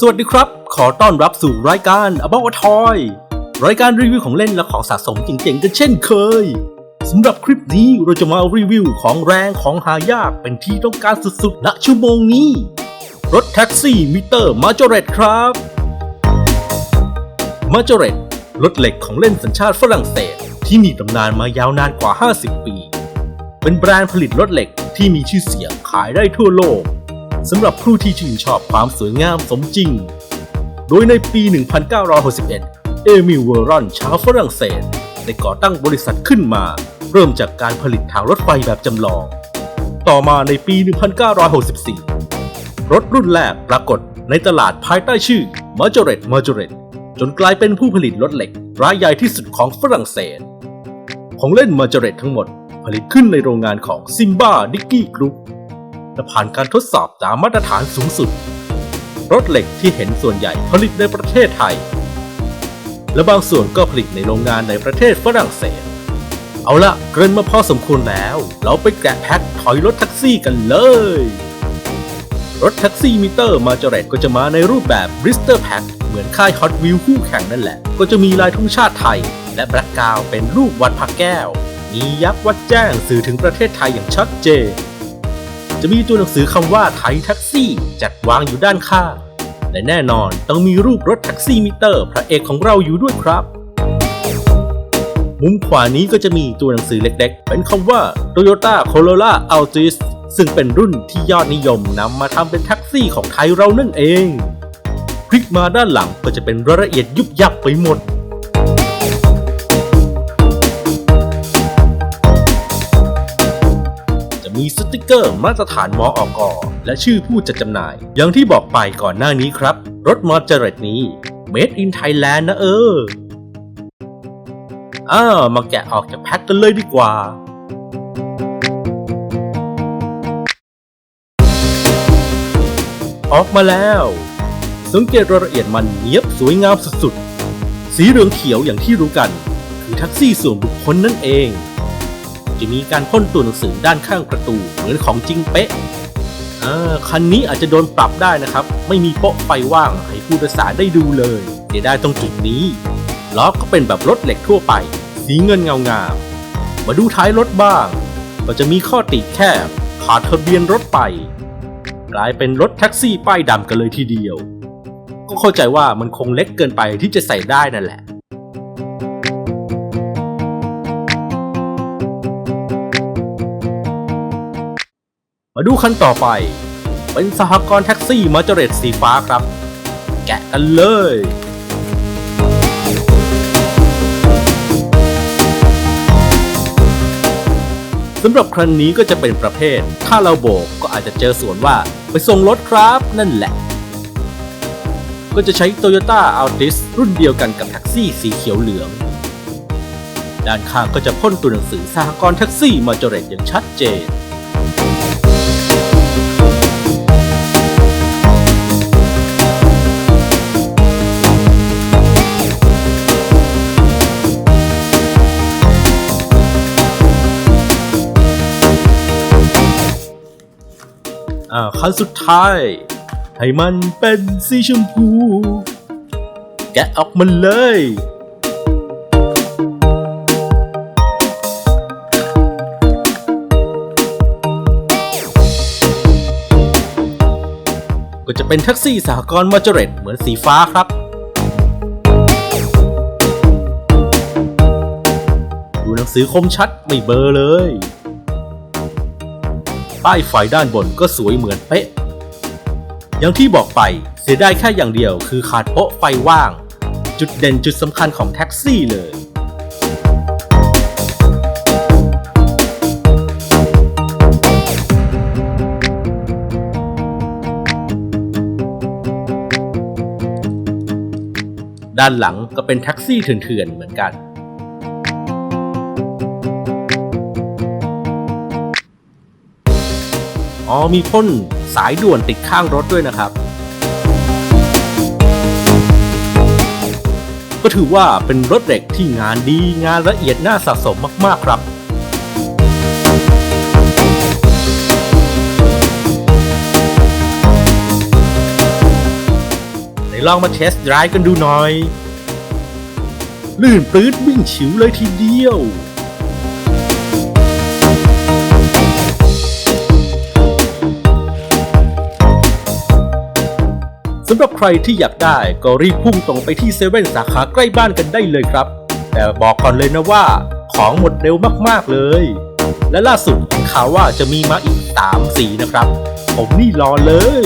สวัสดีครับ ขอต้อนรับสู่รายการ About a Toy รายการรีวิวของเล่นและของสะสมเจ๋งๆ กันเช่นเคยสำหรับคลิปนี้เราจะมารีวิวของแรงของหายากเป็นที่ต้องการสุดๆณชั่วโมงนี้ รถแท็กซี่มิเตอร์มาจเรตครับมาจเรตรถเหล็กของเล่นสัญชาติฝรั่งเศส ที่มีตำนานมายาวนานกว่า 50 ปี เป็นแบรนด์ผลิตรถเหล็กที่มีชื่อเสียงขายได้ทั่วโลก สำหรับผู้ที่ชื่นชอบความสวยงามสมจริง โดยในปี 1961 เอมิลเวอรอนชาวฝรั่งเศส ได้ก่อตั้งบริษัทขึ้นมา เริ่มจากการผลิตทางรถไฟแบบจำลอง ต่อมาในปี 1964 รถรุ่นแรกปรากฏในตลาดภายใต้ชื่อ m a j o r e t m a j o r e t จนกลายเป็นผู้ผลิตรถเหล็กรายใหญ่ที่สุดของฝรั่งเศส ของเล่น m a j o r e t ทั้งหมด ผลิตขึ้นในโรงงานของ Simba Dickey Group และผ่านการทดสอบตามมาตรฐานสูงสุด รถเหล็กที่เห็นส่วนใหญ่ผลิตในประเทศไทย และบางส่วนก็ผลิตในโรงงานในประเทศฝรั่งเศส เอาละเกรินมาพอสมควรแล้ว เราไปแกะแพ็คถอยรถแท็กซี่กันเลย รถแท็กซี่มิเตอร์มาจอเรตก็จะมาในรูปแบบบริสเตอร์แพ็คเหมือนค่ายฮอตวิวคู่แข่งนั่นแหละ ก็จะมีลายธงชาติไทย และแบล็กกาวด์เป็นรูปวัดพระแก้วมียักษ์วัดแจ้งสื่อถึงประเทศไทยอย่างชัดเจน จะมีตัวหนังสือคำว่าไทยแท็กซี่จัดวางอยู่ด้านข้าง และแน่นอนต้องมีรูปรถแท็กซี่มิเตอร์ พระเอกของเราอยู่ด้วยครับ มุมขวานี้ก็จะมีตัวหนังสือเล็กๆ เป็นคำว่า Toyota Corolla Altis ซึ่งเป็นรุ่นที่ยอดนิยมนำมาทำเป็นแท็กซี่ของไทยเรานั่นเอง คลิกมาด้านหลังก็จะเป็นรายละเอียดยุบยับไปหมด มีสติกเกอร์มาตรฐานมออกและชื่อผู้จัดจำหน่าย อย่างที่บอกไปก่อนหน้านี้ครับ รถมอเจเรตนี้ Made in Thailand นะเอออ้ามาแกะออกจากแพ็คกันเลยดีกว่าออกมาแล้ว สังเกตรายละเอียดมันเนียบสวยงามสุดๆ สีเหลืองเขียวอย่างที่รู้กัน คือแท็กซี่ส่วนบุคคลนั่นเอง จะมีการพ่นตัวหนังสือด้านข้างประตู เหมือนของจริงเป๊ะคันนี้อาจจะโดนปรับได้นะครับ ไม่มีโป๊ะไฟว่างให้ผู้โดยสารได้ดูเลยเสียได้ตรงจุดนี้ล้อก็เป็นแบบรถเหล็กทั่วไป สีเงินเงางาม มาดูท้ายรถบ้าง ก็จะมีข้อติแค่ขาดทะเบียนรถไป กลายเป็นรถแท็กซี่ป้ายดำกันเลยทีเดียว ก็เข้าใจว่ามันคงเล็กเกินไปที่จะใส่ได้นั่นแหละ มาดูคันต่อไป เป็นสหกรณ์แท็กซี่มาจเรตสีฟ้าครับ แกะกันเลยสำหรับครั้งนี้ก็จะเป็นประเภท ถ้าเราโบกก็อาจจะเจอส่วนว่าไปส่งรถครับนั่นแหละ ก็จะใช้ Toyota Altis รุ่นเดียวกันกับแท็กซี่สีเขียวเหลือง ด้านข้างก็จะพ่นตัวหนังสือสหกรณ์แท็กซี่มาจเรตอย่างชัดเจน อ่าขั้นสุดท้าย ให้มันเป็นสีชมพู แกะออกมาเลยก็จะเป็นแท็กซี่สหกรณ์มาจเรตเหมือนสีฟ้าครับ ดูหนังสือคมชัดไม่เบลอเลย ป้ายไฟด้านบนก็สวยเหมือนเป๊ะ อย่างที่บอกไปเสียดายแค่อย่างเดียวคือขาดโป๊ะไฟว่าง จุดเด่นจุดสำคัญของแท็กซี่เลยด้านหลังก็เป็นแท็กซี่เถื่อนๆเหมือนกัน อ๋อมีพ่นสายด่วนติดข้างรถด้วยนะครับ ก็ถือว่าเป็นรถเหล็กที่งานดีงานละเอียดน่าสะสมมากๆครับไหนลองมาเทสต์ไดรฟ์กันดูหน่อย ลื่นปลื้ดวิ่งฉิวเลยทีเดียว สำหรับใครที่อยากได้ก็รีบพุ่งตรงไปที่เซเว่นสาขาใกล้บ้านกันได้เลยครับ แต่บอกก่อนเลยนะว่า ของหมดเร็วมากๆเลย และล่าสุดเข่าวว่าจะมีมาอีก 3 สีนะครับ ผมนี่รอเลย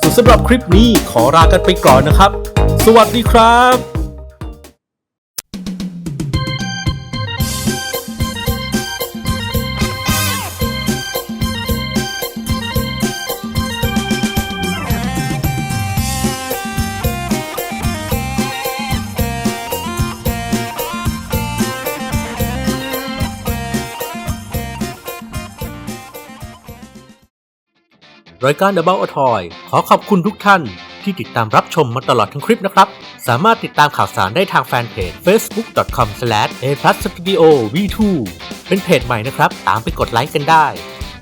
ส่วนสำหรับคลิปนี้ขอลากันไปก่อนนะครับ สวัสดีครับ รายการ About a Toy ขอขอบคุณทุกท่านที่ติดตามรับชมมาตลอดทั้งคลิปนะครับ สามารถติดตามข่าวสารได้ทางแฟนเพจ facebook.com/a+studiov2 เป็นเพจใหม่นะครับ ตามไปกดไลค์กันได้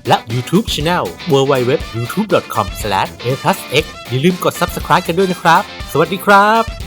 และ YouTube Channel www.youtube.com/a+x อย่าลืมกด subscribe กันด้วยนะครับ สวัสดีครับ